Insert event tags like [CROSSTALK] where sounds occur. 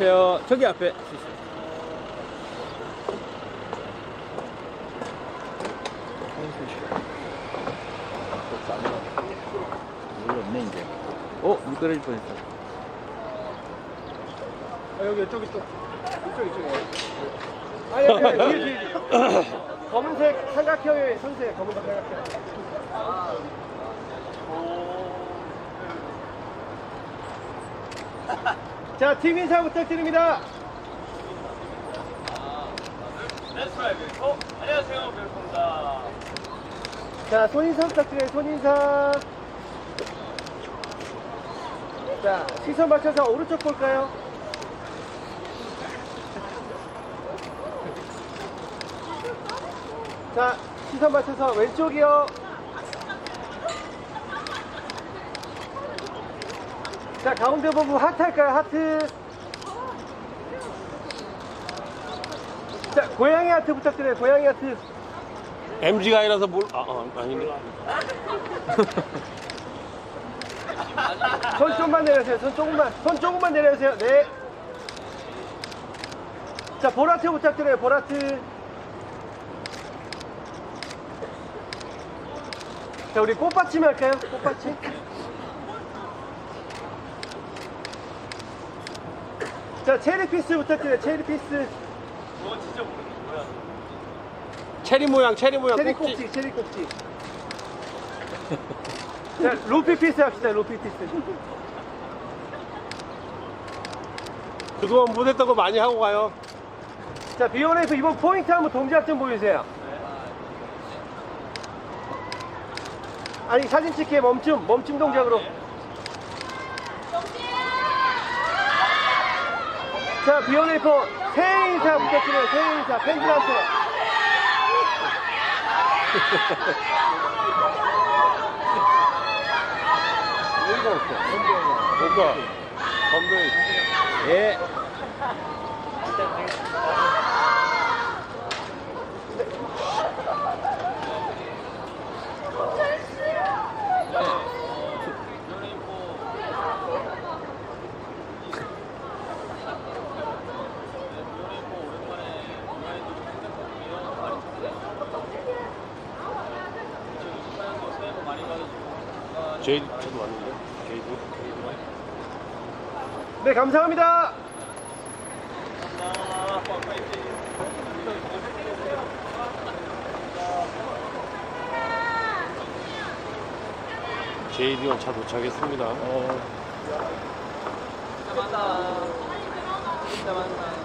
안녕하세요. 저기 앞에. 물 없네 이제. 어, 물 떨어질 뻔했어. 아, 여기 이쪽 있어. 이쪽 이쪽에. 아 여기 여기 뒤에 뒤에. 뒤에. 검은색 삼각형의 선수예요. 검은색 삼각형. [LAUGHS] 자, 팀 인사 부탁드립니다. 어, 안녕하세요. 벨컴입니다. 자, 손인사 부탁드려요. 손인사. 자, 시선 맞춰서 오른쪽 볼까요? 자, 시선 맞춰서 왼쪽이요. 자, 가운데 보고 하트 할까요? 하트. 자, 고양이 하트 부탁드려요. 고양이 하트. MG가 아니라서 뭘, 아, 아 아니네. [LAUGHS] 손 좀만 내려주세요. 손 조금만. 손 조금만 내려주세요. 네. 자, 보라트 부탁드려요. 보라트. 자, 우리 꽃받침 할까요? 꽃받침. 자, 체리 피스 부탁드려요. 체리 피스. 그건 진짜 모르는 거야. 체리 모양, 체리 모양. 체리 꼭지. 체리 꼭지. [LAUGHS] 자, 루피피스 합시다. 루피피스. 그동안 못했던 거 많이 하고 가요. 자, 비원에서 이번 포인트 한번 동작 좀 보여주세요. 아니, 사진 찍기에 멈춤, 멈춤 동작으로. 자, 비원에서 새해 인사 부탁드려요. 새해 인사, 팬들한테. 여기가 없어. 오빠. 건배. 예. 제이, 저도 왔는데. 제이도. 네, 감사합니다. 제이디원 차 도착했습니다. 이따 만나. 이따 만나.